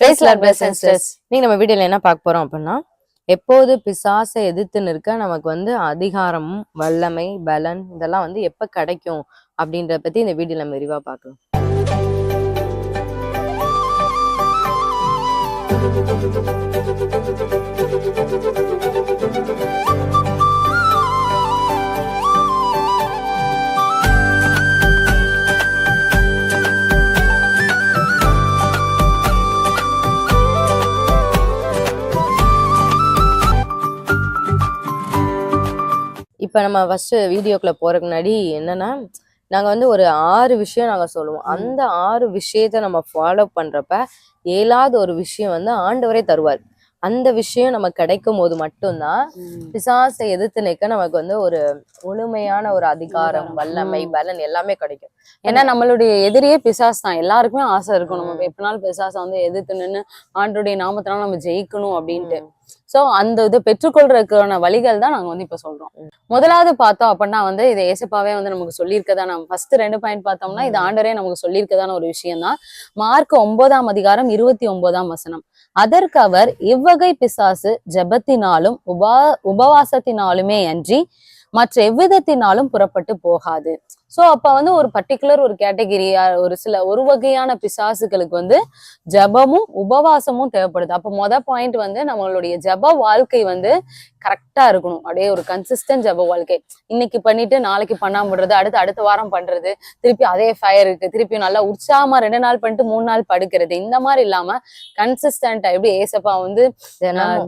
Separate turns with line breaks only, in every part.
Brothers and sisters. இன்னைக்கு நம்ம வீடியோல என்ன பார்க்க போறோம் அப்படின்னா எப்போது பிசாசை எதிர்த்து நிற்க நமக்கு வந்து அதிகாரம் வல்லமை பலன் இதெல்லாம் வந்து எப்ப கிடைக்கும் அப்படின்றத பத்தி இந்த வீடியோல நம்ம விரிவா பார்க்கலாம் இப்ப நம்ம ஃபர்ஸ்ட் வீடியோக்குள்ள போறதுக்கு முன்னாடி என்னன்னா நாங்க வந்து ஒரு ஆறு விஷயம் நாங்க சொல்லுவோம். அந்த ஆறு விஷயத்த நம்ம ஃபாலோ பண்றப்ப ஏழாவது ஒரு விஷயம் வந்து ஆண்டவரே தருவார். அந்த விஷயம் நமக்கு கிடைக்கும் போது மட்டும்தான் பிசாசை எதிர்த்து நிற்க நமக்கு வந்து ஒரு முழுமையான ஒரு அதிகாரம் வல்லமை பலன் எல்லாமே கிடைக்கும்.
ஏன்னா நம்மளுடைய எதிரியே பிசாஸ் தான். எல்லாருக்குமே ஆசை இருக்கும். நம்ம எப்படினாலும் பிசாசை வந்து எதிர்த்து நின்று ஆண்டோடைய நாமத்தினால நம்ம ஜெயிக்கணும் அப்படின்ட்டு. சோ அந்த இதை பெற்றுக்கொள்றதுக்கான வழிகள் தான் நாங்க வந்து இப்ப சொல்றோம். முதலாவது பார்த்தோம் அப்படின்னா வந்து இது ஏசப்பாவே வந்து நமக்கு சொல்லியிருக்கதா நம்ம ஃபர்ஸ்ட் ரெண்டு பாயிண்ட் பார்த்தோம்னா இது ஆண்டரே நமக்கு சொல்லியிருக்கதான ஒரு விஷயம் தான். மார்க் ஒன்பதாம் அதிகாரம் இருபத்தி ஒன்பதாம் வசனம். அதற்கு அவர் இவ்வகை பிசாசு ஜெபத்தினாலும் உபா உபவாசத்தினாலுமே அன்றி மற்ற எவ்விதத்தினாலும் புறப்பட்டு போகாது. சோ அப்ப வந்து ஒரு பர்டிகுலர் ஒரு கேட்டகிரியா ஒரு சில ஒரு வகையான பிசாசுகளுக்கு வந்து ஜெபமும் உபவாசமும் தேவைப்படுது. அப்ப மொத பாயிண்ட் வந்து நம்மளுடைய ஜெப வாழ்க்கை வந்து கரெக்டா இருக்கணும். அப்படியே ஒரு கன்சிஸ்டன்ட் ஜெப வாழ்க்கை. இன்னைக்கு பண்ணிட்டு நாளைக்கு பண்ணாம விடுறது அடுத்து அடுத்த வாரம் பண்றது திருப்பி அதே ஃபயர் இருக்கு திருப்பி நல்லா உற்சாகமா ரெண்டு நாள் பண்ணிட்டு மூணு நாள் படுக்கிறது இந்த மாதிரி இல்லாம கன்சிஸ்டன்டா எப்படி ஏசப்பா வந்து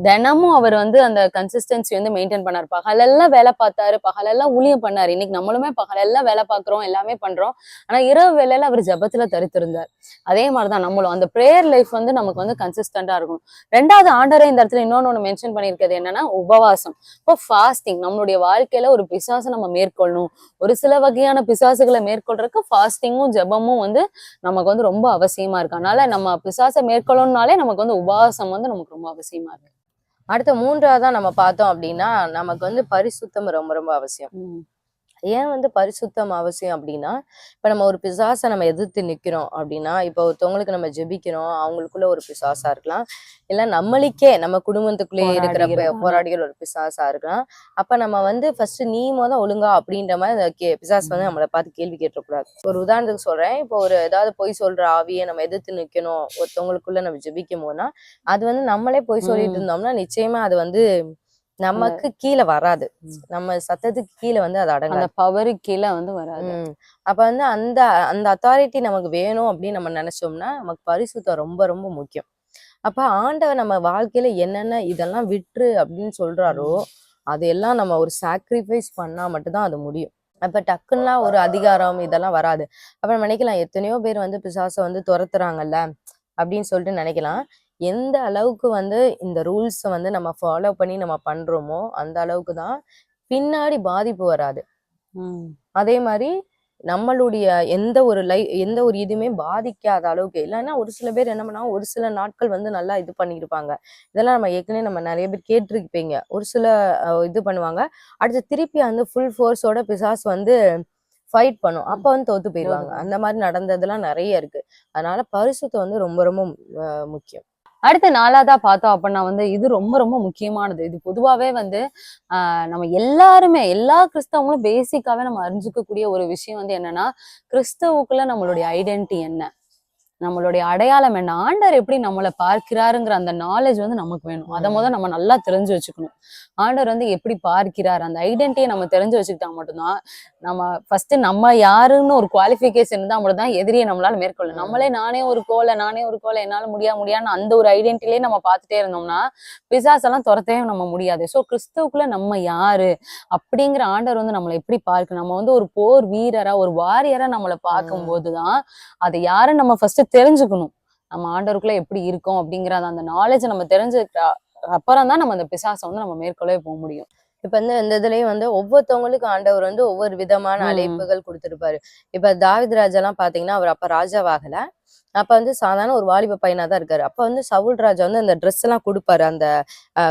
தினமும்.
அவர் வந்து அந்த கன்சிஸ்டன்சி வந்து மெயின்டைன் பண்ணாரு. பகலெல்லாம் வேலை பார்த்தாரு பகலெல்லாம் ஊழியம் பண்ணாரு. இன்னைக்கு நம்மளுமே பகலெல்லாம் வேலை பார்க்கிறோம் எல்லாமே பண்றோம். ஆனா இரவு வேலையில அவர் ஜெபத்துல தரித்திருந்தார். அதே மாதிரிதான் நம்மளும். அந்த ப்ரேயர் லைஃப் வந்து நமக்கு வந்து கன்சிஸ்டண்டா இருக்கும். ரெண்டாவது ஆண்டரை இந்த இடத்துல இன்னொன்னு ஒண்ணு மென்ஷன் பண்ணியிருக்கிறது என்னன்னா உபவாசம். இப்போ ஃபாஸ்டிங் நம்மளுடைய வாழ்க்கையில ஒரு பிசாசை நம்ம மேற்கொள்ளணும். ஒரு சில வகையான பிசாசுகளை மேற்கொள்றதுக்கு ஃபாஸ்டிங்கும் ஜெபமும் வந்து நமக்கு வந்து ரொம்ப அவசியமா இருக்கு. அதனால நம்ம பிசாசை மேற்கொள்ளணும்னாலே நமக்கு வந்து உபவாசம் வந்து நமக்கு ரொம்ப அவசியமா இருக்கு.
அடுத்த மூன்றாவதா நம்ம பார்த்தோம் அப்படின்னா நமக்கு வந்து பரிசுத்தம் ரொம்ப ரொம்ப அவசியம். ஏன் வந்து பரிசுத்தம் அவசியம் அப்படின்னா இப்ப நம்ம ஒரு பிசாசை நம்ம எதிர்த்து நிக்கிறோம் அப்படின்னா இப்ப ஒருத்தவங்களுக்கு நம்ம ஜெபிக்கிறோம் அவங்களுக்குள்ள ஒரு பிசாசா இருக்கலாம் இல்ல நம்மளுக்கே நம்ம குடும்பத்துக்குள்ளே இருக்கிற
போராடிகள்.
ஒரு பிசாசா இருக்கலாம் அப்ப நம்ம வந்து ஃபர்ஸ்ட் நீ மொத ஒழுங்கா அப்படின்ற மாதிரி அந்த கே- பிசாசு வந்து நம்மளை பார்த்து கேள்வி கேட்டக்கூடாது ஒரு உதாரணத்துக்கு சொல்றேன் இப்போ ஒரு ஏதாவது பொய் சொல்ற ஆவியை நம்ம எதிர்த்து நிக்கணும் ஒருத்தவங்களுக்குள்ள நம்ம ஜெபிக்கும் போதுனா அது வந்து நம்மளே பொய் சொல்லிட்டு. இருந்தோம்னா நிச்சயமா அது வந்து நமக்கு கீழே வராது. நம்ம சத்தத்துக்கு கீழே வந்து அது அடங்காது.
அந்த பவரு கீழே வந்து வராது.
அப்ப வந்து அந்த அந்த அத்தாரிட்டி நமக்கு வேணும் அப்படின்னு நம்ம நினைச்சோம்னா நமக்கு பரிசுத்தம் ரொம்ப ரொம்ப முக்கியம். அப்ப ஆண்டவர் நம்ம வாழ்க்கையில என்னென்ன இதெல்லாம் விட்டுரு அப்படின்னு சொல்றாரோ அதையெல்லாம் நம்ம ஒரு சாக்ரிஃபைஸ் பண்ணா மட்டும்தான் அது முடியும். அப்ப டக்குன்னா ஒரு அதிகாரம் இதெல்லாம் வராது. அப்ப நம்ம நினைக்கலாம் எத்தனையோ பேர் வந்து பிசாசை வந்து துரத்துறாங்கல்ல அப்படின்னு சொல்லிட்டு நினைக்கலாம். எந்த அளவுக்கு வந்து இந்த ரூல்ஸை வந்து நம்ம ஃபாலோ பண்ணி நம்ம பண்றோமோ அந்த அளவுக்கு தான் பின்னாடி பாதிப்பு வராது. அதே மாதிரி நம்மளுடைய எந்த ஒரு லை எந்த ஒரு இதுவுமே பாதிக்காத அளவுக்கு இல்லைன்னா ஒரு சில பேர் என்ன பண்ணாங்க ஒரு சில நாட்கள் வந்து நல்லா இது பண்ணியிருப்பாங்க இதெல்லாம் நம்ம ஏற்கனவே நம்ம நிறைய பேர் கேட்டிருப்பீங்க. ஒரு சில இது பண்ணுவாங்க. அடுத்து திருப்பி அந்த ஃபுல் ஃபோர்ஸோட பிசாஸ் வந்து ஃபைட் பண்ணும். அப்ப வந்து தோத்து போயிடுவாங்க அந்த மாதிரி நடந்ததெல்லாம் நிறைய இருக்கு. அதனால பரிசுத்தம் வந்து ரொம்ப ரொம்ப முக்கியம்.
அடுத்து நாலாவதா பார்த்தோம் அப்படின்னா வந்து இது ரொம்ப ரொம்ப முக்கியமானது. இது பொதுவாகவே வந்து நம்ம எல்லாருமே எல்லா கிறிஸ்தவங்களும் பேசிக்காவே நம்ம அறிஞ்சிக்கக்கூடிய ஒரு விஷயம் வந்து என்னன்னா கிறிஸ்தவுக்குள்ள நம்மளுடைய ஐடென்டிட்டி என்ன? நம்மளுடைய அடையாளம் என்ன? ஆண்டவர் எப்படி நம்மளை பார்க்கிறாருங்கிற அந்த நாலேஜ் வந்து நமக்கு வேணும். அதை முதல் நம்ம நல்லா தெரிஞ்சு வச்சுக்கணும். ஆண்டவர் வந்து எப்படி பார்க்கிறார்? அந்த ஐடென்டிட்டியை நம்ம தெரிஞ்சு வச்சுக்கிட்டா மட்டும்தான் நம்ம ஃபர்ஸ்ட் நம்ம யாருன்னு ஒரு குவாலிஃபிகேஷன் இருந்தால் மட்டும்தான் எதிரியை நம்மளால
மேற்கொள்ளும்
நம்மளே நானே ஒரு கோலை நானே ஒரு கோலை என்னால முடியா முடியான்னு அந்த ஒரு ஐடென்டிட்டிலே நம்ம பார்த்துட்டே இருந்தோம்னா பிசாசெல்லாம் துரத்தவே நம்ம முடியாது. ஸோ கிறிஸ்துவுக்குள்ள நம்ம யாரு? அப்படிங்கிற ஆண்டவர் வந்து நம்மளை எப்படி பார்க்கணும் நம்ம வந்து ஒரு போர் வீரரா ஒரு வாரியரா நம்மளை பார்க்கும்போது தான் அதை யாரும் நம்ம ஃபர்ஸ்ட் தெரிஞ்சுக்கணும். நம்ம ஆண்டவருக்குள்ள எப்படி இருக்கோம் அப்படிங்கிற அந்த நாலேஜ் நம்ம தெரிஞ்சுக்கிட்ட அப்புறம் தான் நம்ம அந்த பிசாசை வந்து நம்ம மேற்கொள்ளவே போக முடியும்.
இப்ப வந்து இந்த இதுலயும் வந்து ஒவ்வொருத்தவங்களுக்கும் ஆண்டவர் வந்து ஒவ்வொரு விதமான. அழைப்புகள் கொடுத்திருப்பாரு இப்ப தாவித் ராஜா எல்லாம் பாத்தீங்கன்னா அவர் அப்ப ராஜாவாகல அப்ப வந்து சாதாரண ஒரு வாலிப பையனா தான் இருக்காரு அப்ப வந்து சவுல் ராஜா வந்து அந்த ட்ரெஸ் எல்லாம் கொடுப்பாரு அந்த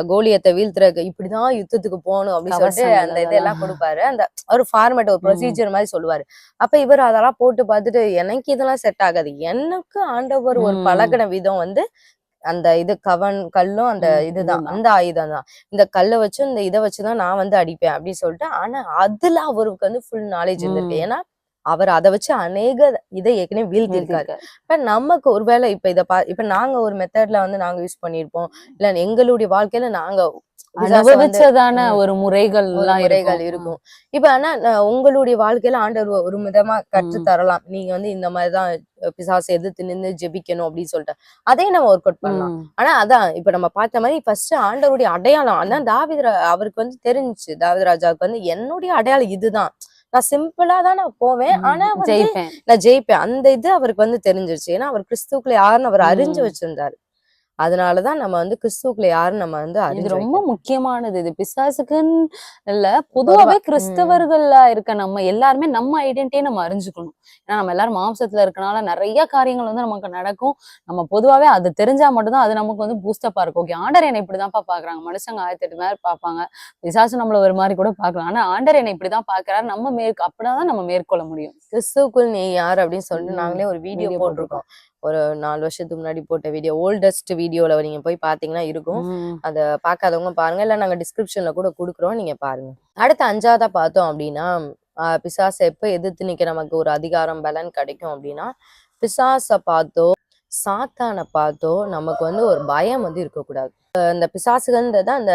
கோலியத்தை வீழ்த்துறதுக்கு இப்படிதான் யுத்தத்துக்கு போகணும் அப்படின்னு சொல்லிட்டு அந்த இதெல்லாம். கொடுப்பாரு அந்த ஒரு ஃபார்மேட் ஒரு. ப்ரொசீஜர் மாதிரி சொல்லுவாரு அப்ப இவர் அதெல்லாம் போட்டு பார்த்துட்டு எனக்கு இதெல்லாம் செட் ஆகாது எனக்கு ஆண்டவர் ஒரு. பழகின விதம் வந்து அந்த இது கவன் கல்லும் அந்த இதுதான். அந்த ஆயுதம் தான் இந்த கல்லை வச்சு இந்த இதை வச்சுதான் நான் வந்து அடிப்பேன் அப்படின்னு சொல்லிட்டு ஆனா அதுல அவருக்கு வந்து ஃபுல் நாலேஜ் இருந்திருக்கு. ஏன்னா அவர் அதை வச்சு அநேக இதை ஏற்கனவே வீழ்த்திருக்காரு இப்ப நமக்கு ஒருவேளை இப்ப இத பா இப்ப நாங்க ஒரு மெத்தட்ல வந்து நாங்க யூஸ் பண்ணிருப்போம் இல்ல எங்களுடைய வாழ்க்கையில நாங்க
அனுபவிச்சதான. ஒரு முறைகள்
முறைகள் இருக்கும். இப்ப ஆனா உங்களுடைய வாழ்க்கையில ஆண்டவர் ஒரு- விதமா கற்று. தரலாம். நீங்க வந்து இந்த மாதிரிதான் பிசாசை எதிர்த்து நின்று ஜெபிக்கணும் அப்படின்னு சொல்லிட்டு. அதையும் நம்ம ஒர்க் அவுட் பண்ணலாம். ஆனா அதான் இப்ப நம்ம பார்த்த மாதிரி ஃபர்ஸ்ட் ஆண்டவருடைய அடையாளம். அதான் தாவித அவருக்கு வந்து தெரிஞ்சுச்சு. தாவித ராஜாவுக்கு வந்து என்னுடைய அடையாளம் இதுதான். நான் சிம்பிளா தான் நான் போவேன். ஆனா வந்து
ஜெயிப்பேன்.
நான் ஜெயிப்பேன். அந்த இது அவருக்கு வந்து தெரிஞ்சிருச்சு. ஏன்னா அவர் கிறிஸ்துக்குள்ள யாருன்னு அவர் அறிஞ்சு
ம்.
வச்சிருந்தாரு அதனாலதான் நம்ம வந்து கிறிஸ்துக்குள்ள யாருன்னு நம்ம வந்து
இது
அறிஞ்சு
ரொம்ப. முக்கியமானது. இது பிசாசுக்குன்னு இல்ல பொதுவாவே கிறிஸ்தவர்களா இருக்க நம்ம எல்லாருமே நம்ம ஐடென்டிட்டியை நம்ம அறிஞ்சுக்கணும். ஏன்னா நம்ம எல்லாரும் மாம்சத்துல இருக்கனால நிறைய காரியங்கள் வந்து நமக்கு நடக்கும். நம்ம பொதுவாவே அது தெரிஞ்சா மட்டும்தான் அது நமக்கு வந்து பூஸ்டப்பா இருக்கும். ஓகே ஆண்டர் என்னை இப்படிதான்ப்பா பாக்குறாங்க. மனுஷங்க ஆயிரத்தி எட்டு மாதிரி பார்ப்பாங்க. பிசாசு நம்மள ஒரு மாதிரி கூட பார்க்கலாம். ஆனா ஆண்டர் என்னை இப்படிதான் பாக்குறாரு. நம்ம மேற்கு அப்படிதான் நம்ம மேற்கொள்ள முடியும்.
கிறிஸ்துக்குள் நீ யார் அப்படின்னு சொல்லிட்டு. நாங்களே ஒரு வீடியோ போட்டிருக்கோம். ஒரு நாலு வருஷத்துக்கு முன்னாடி போட்ட வீடியோ ஓல்டஸ்ட் வீடியோல நீங்க போய் பாத்தீங்கன்னா இருக்கும். அத பார்க்காதவங்க பாருங்க. இல்ல நாங்க டிஸ்கிரிப்ஷன்ல கூட கொடுக்குறோம். நீங்க பாருங்க. அடுத்து அஞ்சாவதா பார்த்தோம் அப்படின்னா ஆஹ் பிசாசை எப்ப எதிர்த்து நிக்க நமக்கு ஒரு அதிகாரம் பலன் கிடைக்கும் அப்படின்னா பிசாசை பார்த்தோ சாத்தானை பார்த்தோ நமக்கு வந்து ஒரு பயம் வந்து இருக்கக்கூடாது. அந்த பிசாசுகள்ன்றது அந்த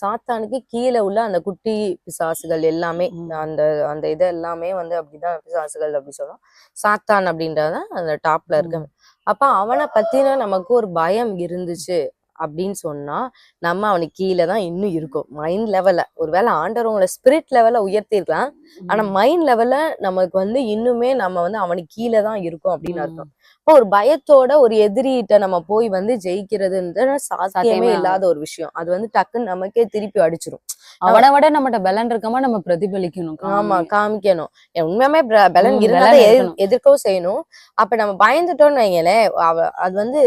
சாத்தானுக்கு கீழே உள்ள அந்த குட்டி பிசாசுகள் எல்லாமே. அந்த அந்த இது எல்லாமே வந்து அப்படிதான் பிசாசுகள் அப்படி சொல்றோம். சாத்தான் அப்படின்றத அந்த டாப்ல இருக்கு அப்ப அவனை பத்தின நமக்கு ஒரு பயம் இருந்துச்சு அப்படின்னு சொன்னா நம்ம அவனுக்கு கீழே தான் இன்னும் இருக்கும். மைண்ட் லெவல்ல ஒருவேளை ஆண்டவர் உங்களை ஸ்பிரிட் லெவல்ல உயர்த்திருக்கலாம் ஆனா மைண்ட் லெவல்ல நமக்கு வந்து இன்னுமே நம்ம வந்து அவனுக்கு கீழே தான் இருக்கும் அப்படின்னு அர்த்தம். இப்போ ஒரு பயத்தோட ஒரு எதிரிகிட்ட நம்ம போய் வந்து ஜெயிக்கிறதுன்றது சாத்தியமே இல்லாத ஒரு விஷயம். அது வந்து டக்குன்னு நமக்கே திருப்பி அடிச்சிரும்.
அவனை விட நம்மகிட்ட பலன் இருக்காம நம்ம பிரதிபலிக்கணும்
ஆமா
காமி.
காமிக்கணும். உண்மையாமே பலன் இருந்தா. எதிர்க்கவும் செய்யணும். அப்ப நம்ம பயந்துட்டோம்னு வைங்களேன் அவ அது வந்து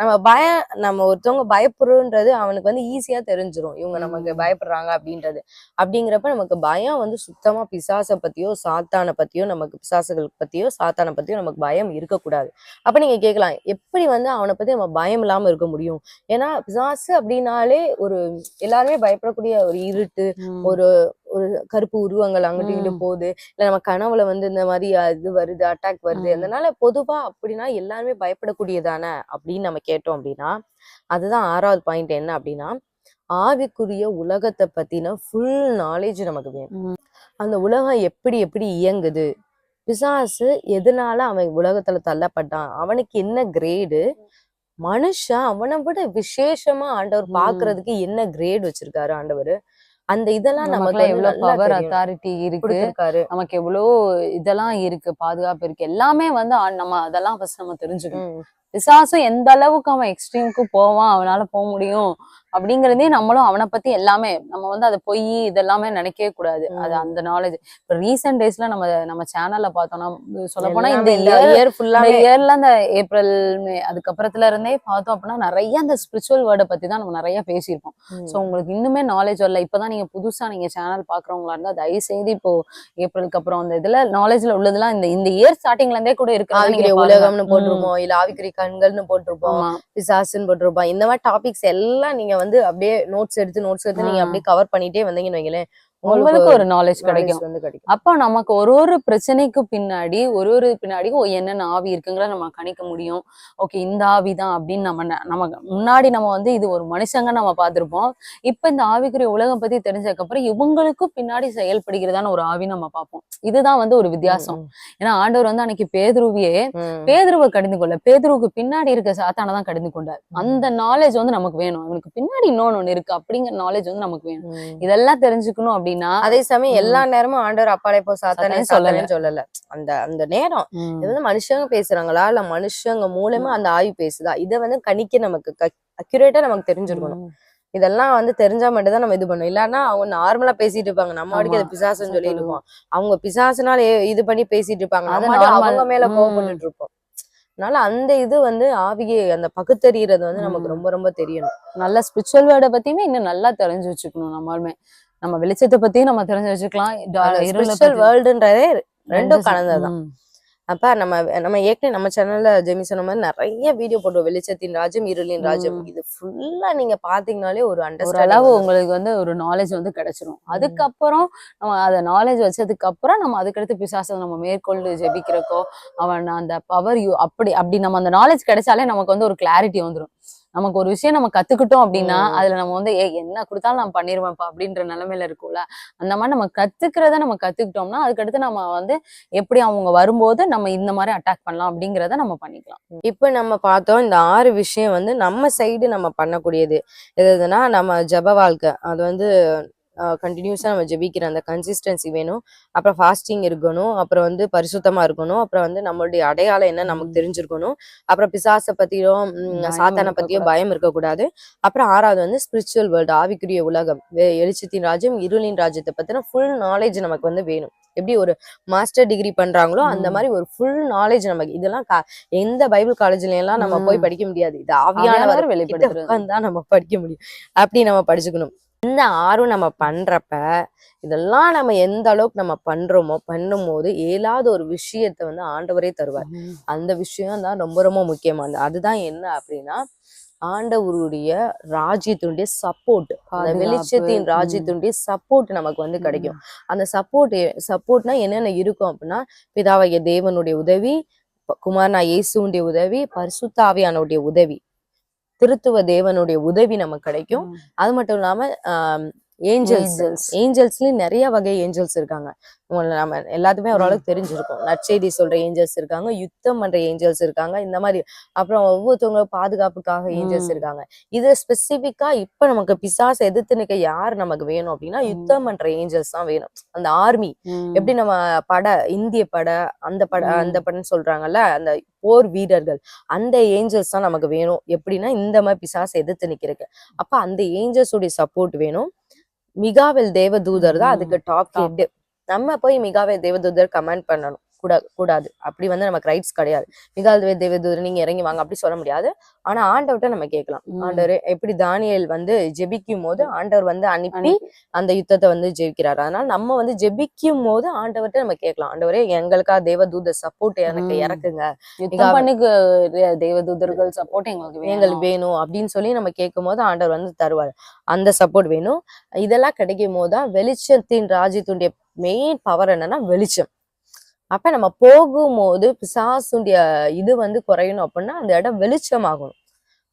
நம்ம பயம் நம்ம ஒருத்தவங்க பயப்படுறோன்றது அவனுக்கு வந்து ஈஸியா தெரிஞ்சிரும். இவங்க நமக்கு. பயப்படுறாங்க அப்படின்றது. அப்படிங்கிறப்ப நமக்கு பயம் வந்து சுத்தமா பிசாசை பத்தியோ சாத்தானை பத்தியோ நமக்கு பிசாசுகள் பத்தியோ சாத்தானை பத்தியோ நமக்கு பயம் இருக்கக்கூடாது. அப்ப நீங்க கேட்கலாம் எப்படி வந்து அவனை பத்தி நம்ம பயம் இல்லாம இருக்க முடியும் ஏன்னா பிசாசு அப்படின்னாலே ஒரு எல்லாருமே பயப்படக்கூடிய ஒரு இருட்டு. ஒரு ஒரு கருப்பு உருவங்கள் அங்கிட்டு இங்கிட்டு. போகுது இல்ல நம்ம கனவுல வந்து இந்த மாதிரி இது வருது அட்டாக் வருது. அதனால பொதுவா அப்படின்னா எல்லாருமே பயப்படக்கூடியதானே அப்படின்னு நம்ம கேட்டோம் அப்படின்னா அதுதான் ஆறாவது பாயிண்ட் என்ன அப்படின்னா ஆவிக்குரிய உலகத்தை பத்தின ஃபுல் நாலேஜ் நமக்கு வேணும். அந்த உலகம் எப்படி எப்படி இயங்குது பிசாசு எதனால அவன் உலகத்துல தள்ளப்பட்டான்? அவனுக்கு என்ன கிரேடு மனுஷன் அவனை விட விசேஷமா ஆண்டவர். பாக்குறதுக்கு என்ன கிரேட் வச்சிருக்காரு ஆண்டவர்? அந்த இதெல்லாம் நமக்கு
எவ்வளவு பவர். அத்தாரிட்டி இருக்கு. நமக்கு எவ்வளோ இதெல்லாம் இருக்கு பாதுகாப்பு இருக்கு. எல்லாமே வந்து நம்ம அதெல்லாம் ஃபர்ஸ்ட் நம்ம தெரிஞ்சுக்கணும். பிசாசும் எந்த அளவுக்கு அவன் எக்ஸ்ட்ரீமுக்கு போவான் அவனால போக முடியும் அப்படிங்கறதே நம்மளும் அவனை பத்தி எல்லாமே நம்ம வந்து அதை பொய் இதெல்லாமே நினைக்கவே கூடாது. அது. அந்த நாலேஜ் இப்ப ரீசெண்ட் டேஸ்ல நம்ம நம்ம சேனல்ல பார்த்தோம்னா சொல்ல போனா இந்த இயர் இந்த இயர்ல அந்த ஏப்ரல் மே அதுக்கப்புறத்துல இருந்தே பார்த்தோம் அப்படின்னா நிறைய அந்த ஸ்பிரிச்சுவல் வேர்டை பத்தி தான் நம்ம நிறைய பேசியிருப்போம். சோ உங்களுக்கு இன்னுமே நாலேஜ் வரல. இப்பதான் நீங்க புதுசா நீங்க சேனல் பாக்குறவங்களா இருந்தா தயவு செய்து இப்போ ஏப்ரலுக்கு அப்புறம் அந்த இதுல நாலேஜ்ல உள்ளதெல்லாம் இந்த இந்த இயர் ஸ்டார்டிங்ல இருந்தே கூட இருக்கு
உலகம்னு போட்டிருப்போம் இல்ல ஆவிக்குரிய கண்கள்னு போட்டிருப்போம் பிசாசுன்னு போட்டிருப்போம். இந்த மாதிரி டாபிக்ஸ் எல்லாம் நீங்க வந்து அப்படியே நோட்ஸ் எடுத்து நோட்ஸ் எடுத்து நீங்க. அப்படியே கவர் பண்ணிட்டே வந்தீங்கன்னு வைங்களேன்.
உங்களுக்கு ஒரு நாலேஜ் கிடைக்கும். அப்போ நமக்கு ஒரு ஒரு பிரச்சனைக்கு பின்னாடி ஒரு ஒரு பின்னாடியும் என்னென்ன ஆவி இருக்குங்கிற நம்ம கணிக்க முடியும். ஓகே இந்த ஆவி தான் அப்படின்னு நம்ம ந- நமக்கு முன்னாடி நம்ம வந்து இது ஒரு மனுஷங்க நம்ம பார்த்திருப்போம். இப்ப இந்த ஆவிக்குரிய உலகம் பத்தி தெரிஞ்சதுக்கு அப்புறம் இவங்களுக்கும் பின்னாடி செயல்படுகிறதான ஒரு ஆவி நம்ம பார்ப்போம். இதுதான் வந்து ஒரு வித்தியாசம். ஏன்னா ஆண்டவர் வந்து அன்னைக்கு பேதுருவியே. பேதுருவை கடிந்து கொள்ள பேதுருவுக்கு பின்னாடி இருக்க சாத்தானை தான் கடிந்து கொண்டார். அந்த நாலேஜ் வந்து நமக்கு வேணும். அவனுக்கு பின்னாடி இன்னொன்னு ஒண்ணு இருக்கு அப்படிங்கிற நாலேஜ் வந்து நமக்கு வேணும். இதெல்லாம் தெரிஞ்சுக்கணும் அப்படின்னா
அதே சமயம். எல்லா நேரமும் ஆண்டவர் அப்பாலே போ சாத்தானே
சொல்லல.
சொல்லல அந்த அந்த நேரம் இது வந்து மனுஷங்க பேசுறாங்களா இல்ல மனுஷங்க மூலமா அந்த ஆவி பேசுதா இதை வந்து கணிக்க நமக்கு அக்யூரேட்டா நமக்கு தெரிஞ்சிருக்கணும். இதெல்லாம் வந்து தெரிஞ்சா மட்டும் தான் நம்ம இது பண்ணணும் இல்லன்னா அவங்க நார்மலா பேசிட்டு இருப்பாங்க நம்ம வாடிக்கு
ஆமா.
அது பிசாசுன்னு சொல்லி. இருப்போம் அவங்க பிசாசுனால இது பண்ணி பேசிட்டு இருப்பாங்க. அவங்க மேல
ம்.
கோவப்பட்டுட்டு இருப்போம் அதனால அந்த இது வந்து ஆவியை அந்த பகுத்தறியறது வந்து நமக்கு. ரொம்ப ரொம்ப தெரியணும்
நல்ல ஸ்பிரிச்சுவல் வேர்டை பத்தியுமே இன்னும் நல்லா தெரிஞ்சு வச்சுக்கணும் நம்மளுமே நம்ம வெளிச்சத்தை பத்தியும் நம்ம தெரிஞ்சு வச்சுக்கலாம்.
வேர்ல்டுன்றதே ரெண்டும்
ரெண்டு
கலந்ததுதான். அப்ப நம்ம நம்ம ஏற்கனவே நம்ம சேனல்ல ஜெமி சொன்ன மாதிரி நிறைய வீடியோ போட்டோம் வெளிச்சத்தின் ராஜ்யம் இருளின் ராஜ்யம்.
ம்.
இது ஃபுல்லா நீங்க பாத்தீங்கன்னாலே ஒரு அண்டர்ஸ்டாண்டிங்
அளவு உங்களுக்கு வந்து ஒரு நாலேஜ் வந்து கிடைச்சிரும். அதுக்கப்புறம் நம்ம அதை நாலேஜ் வச்சதுக்கு அப்புறம் நம்ம அதுக்கடுத்து பிசாசை நம்ம மேற்கொண்டு ஜெபிக்கிறக்கோ அவன் அந்த பவர் யூ அப்படி அப்படி நம்ம அந்த நாலேஜ் கிடைச்சாலே நமக்கு வந்து ஒரு கிளாரிட்டி வந்துரும். நமக்கு ஒரு விஷயம் நம்ம கத்துக்கிட்டோம் அப்படின்னா. அதுல நம்ம வந்து ஏ என்ன கொடுத்தாலும் நான் பண்ணிருவேன்ப்பா அப்படின்ற நிலைமையில இருக்கும்ல. அந்த மாதிரி நம்ம கத்துக்கிறத நம்ம கத்துக்கிட்டோம்னா அதுக்கடுத்து நம்ம வந்து எப்படி அவங்க வரும்போது நம்ம இந்த மாதிரி அட்டாக் பண்ணலாம் அப்படிங்கறத நம்ம பண்ணிக்கலாம்.
இப்ப நம்ம பார்த்தோம் இந்த ஆறு விஷயம் வந்து நம்ம சைடு நம்ம பண்ணக்கூடியது. எது எதுனா நம்ம ஜெப வாழ்க்கை. அது வந்து கண்டினியூஸா நம்ம ஜெபிக்கிற அந்த கன்சிஸ்டன்சி வேணும். அப்புறம் ஃபாஸ்டிங் இருக்கணும். அப்புறம் வந்து பரிசுத்தமா இருக்கணும். அப்புறம் வந்து நம்மளுடைய அடையாளம் என்ன நமக்கு. தெரிஞ்சிருக்கணும். அப்புறம் பிசாசை
பயம்
சாத்தானை பத்தியோ
இருக்கக்கூடாது.
பயம் இருக்கக்கூடாது. அப்புறம் ஆறாவது வந்து ஸ்பிரிச்சுவல் வேர்ல்டு ஆவிக்குரிய உலகம். வெளிச்சத்தின் ராஜ்யம் இருளின் ராஜ்யத்தை பத்தின ஃபுல் நாலேஜ் நமக்கு வந்து வேணும். எப்படி ஒரு மாஸ்டர் டிகிரி பண்றாங்களோ அந்த. மாதிரி ஒரு ஃபுல் நாலேஜ் நமக்கு. இதெல்லாம் எந்த பைபிள் காலேஜ்ல எல்லாம் நம்ம போய். படிக்க முடியாது. இது ஆவியானவர்
வெளிப்படுத்துறது.
உட்கார்ந்தா நம்ம படிக்க முடியும். அப்படி நம்ம படிச்சுக்கணும். இந்த ஆறும் நம்ம பண்றப்ப இதெல்லாம் நம்ம எந்த அளவுக்கு நம்ம பண்றோமோ பண்ணும்போது ஏழாவது ஒரு விஷயத்தை வந்து ஆண்டவரே தருவார். அந்த விஷயம் தான் ரொம்ப ரொம்ப முக்கியமானது அதுதான் என்ன அப்படின்னா ஆண்டவருடைய ராஜ்யத்தினுடைய சப்போர்ட் அந்த. வெளிச்சத்தின். ராஜ்யத்தினுடைய சப்போர்ட் நமக்கு வந்து கிடைக்கும் அந்த சப்போர்ட் சப்போர்ட்னா என்னென்ன இருக்கும் அப்படின்னா பிதாவாகிய தேவனுடைய உதவி குமாரனா இயேசுடைய உதவி பரிசுத்தாவியானுடைய உதவி திருத்துவ தேவனுடைய உதவி நமக்கு கிடைக்கும். அது மட்டும் இல்லாம ஏஞ்சல்ஸ். ஏஞ்சல்ஸ்லயும் நிறைய வகை ஏஞ்சல்ஸ் இருக்காங்க. நம்ம எல்லாத்துக்குமே ஓரளவுக்கு தெரிஞ்சிருக்கும். நற்செய்தி சொல்ற ஏஞ்சல்ஸ் இருக்காங்க யுத்தம் பண்ற ஏஞ்சல்ஸ் இருக்காங்க இந்த மாதிரி. அப்புறம் ஒவ்வொருத்தவங்க பாதுகாப்புக்காக ஏஞ்சல்ஸ். இருக்காங்க. இது ஸ்பெசிபிக்கா இப்ப நமக்கு பிசாசை எதிர்த்து நிக்க யார் நமக்கு வேணும் அப்படின்னா. யுத்தம் பண்ற ஏஞ்சல்ஸ் தான் வேணும். அந்த ஆர்மி. எப்படி நம்ம பட இந்திய பட அந்த பட. அந்த படம்னு சொல்றாங்கல்ல அந்த போர் வீரர்கள் அந்த ஏஞ்சல்ஸ் தான் நமக்கு வேணும். எப்படின்னா இந்த மாதிரி பிசாசை எதிர்த்து நிக்கிறதுக்கு. அப்ப அந்த ஏஞ்சல்ஸ் உடைய சப்போர்ட் வேணும். மிகாவேல் தேவதூதர் தான். அதுக்கு டாப். ஹெட் நம்ம போய் மிகாவேல் தேவதூதர் கமெண்ட் பண்ணணும் கூட கூடாது. அப்படி வந்து நமக்கு ரைட்ஸ் கிடையாது. மிகாவேல் தேவதூதர் நீங்க இறங்கி வாங்க அப்படி சொல்ல முடியாது. ஆனா ஆண்டவர்கிட்ட நம்ம கேட்கலாம். ஆண்டவர் எப்படி தானியேல் வந்து ஜெபிக்கும் போது ஆண்டவர் வந்து அனுப்பி. அந்த யுத்தத்தை வந்து ஜெயிக்கிறாரு அதனால நம்ம வந்து ஜெபிக்கும் போது ஆண்டவர்கிட்ட நம்ம கேட்கலாம். ஆண்டவரே எங்களுக்கா தேவதூத சப்போர்ட் எனக்கு. இறக்குங்க.
தேவதூதர்கள் சப்போர்ட் எங்களுக்கு வேணும்.
எங்களுக்கு வேணும் அப்படின்னு சொல்லி நம்ம கேட்கும் போது ஆண்டவர் வந்து தருவார். அந்த சப்போர்ட் வேணும். இதெல்லாம் கிடைக்கும் போது தான் வெளிச்சத்தின் ராஜ்யத்துடைய மெயின் பவர் என்னன்னா வெளிச்சம். அப்ப நம்ம போகும்போது பிசாசுடைய இது வந்து குறையணும் அப்படின்னா அந்த இடம் வெளிச்சமாகணும்.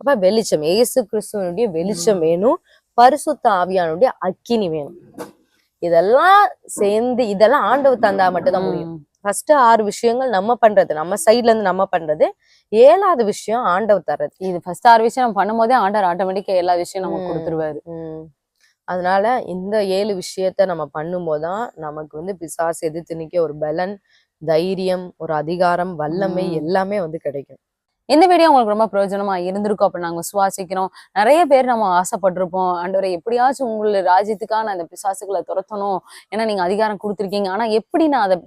அப்ப வெளிச்சம் ஏசு கிறிஸ்துவனுடைய வெளிச்சம் வேணும். பரிசுத்த ஆவியானுடைய அக்கினி வேணும். இதெல்லாம் சேர்ந்து இதெல்லாம் ஆண்டவர் தந்தா மட்டும்தான் முடியும். ஃபர்ஸ்ட் ஆறு விஷயங்கள் நம்ம பண்றது நம்ம சைட்ல இருந்து நம்ம பண்றது ஏழாவது விஷயம் ஆண்டவர் தர்றது.
இது ஃபர்ஸ்ட் ஆறு விஷயம் நம்ம பண்ணும்போதே ஆண்டர் ஆட்டோமேட்டிக்கா எல்லா விஷயம் நமக்கு
ம்.
கொடுத்துருவாரு.
அதனால இந்த ஏழு விஷயத்த நம்ம பண்ணும்போதுதான் நமக்கு வந்து பிசாசு எதிர்த்து நிக்க ஒரு பலன் தைரியம் ஒரு அதிகாரம் வல்லமை. எல்லாமே வந்து கிடைக்கும்.
இந்த வீடியோ உங்களுக்கு ரொம்ப பிரயோஜனமா இருந்திருக்கும் அப்ப நாங்க சுவாசிக்கிறோம் நிறைய பேர் நம்ம ஆசைப்பட்டிருப்போம். ஆண்டவரை எப்படியாச்சும் உங்களை ராஜ்யத்துக்கான அந்த பிசாசுகளை துரத்தணும். ஏன்னா நீங்க அதிகாரம் கொடுத்துருக்கீங்க. ஆனா எப்படி நான் அதை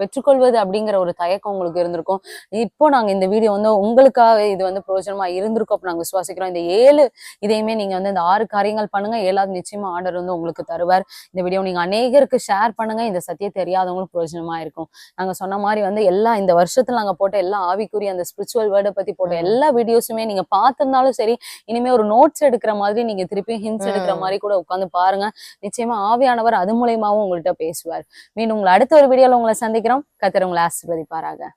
பெற்றுக்கொள்வது அப்படிங்கிற ஒரு தயக்கம் உங்களுக்கு இருந்திருக்கும். இப்போ நாங்க இந்த வீடியோ வந்து உங்களுக்காக இது வந்து பிரயோஜனமா இருந்திருக்கும் அப்ப நாங்க விசுவாசிக்கிறோம். இந்த ஏழு இதையுமே நீங்க வந்து இந்த ஆறு காரியங்கள் பண்ணுங்க. ஏழாவது நிச்சயமா ஆர்டர் வந்து உங்களுக்கு தருவார். இந்த வீடியோ நீங்க அநேகருக்கு ஷேர் பண்ணுங்க. இந்த சத்தியம் தெரியாதவங்களுக்கு பிரயோஜனமா இருக்கும். நாங்க சொன்ன மாதிரி வந்து எல்லா இந்த வருஷத்துல நாங்க போட்ட எல்லா ஆவிக்குரிய அந்த ஸ்பிரிச்சுவல் வேர்டை பத்தி போட்ட. எல்லா வீடியோஸுமே நீங்க பார்த்திருந்தாலும் சரி இனிமே ஒரு நோட்ஸ் எடுக்கிற மாதிரி நீங்க திருப்பி ஹிண்ட்ஸ் எடுக்கிற. மாதிரி கூட உட்காந்து பாருங்க. நிச்சயமா ஆவியானவர் அது மூலியமாவும் உங்கள்கிட்ட பேசுவார். மீண்டும் உங்களை அடுத்த ஒரு வீடியோல உங்களை சந்திக்கிறோம். கத்தர் உங்களை ஆசீர்வதிப்பாராக.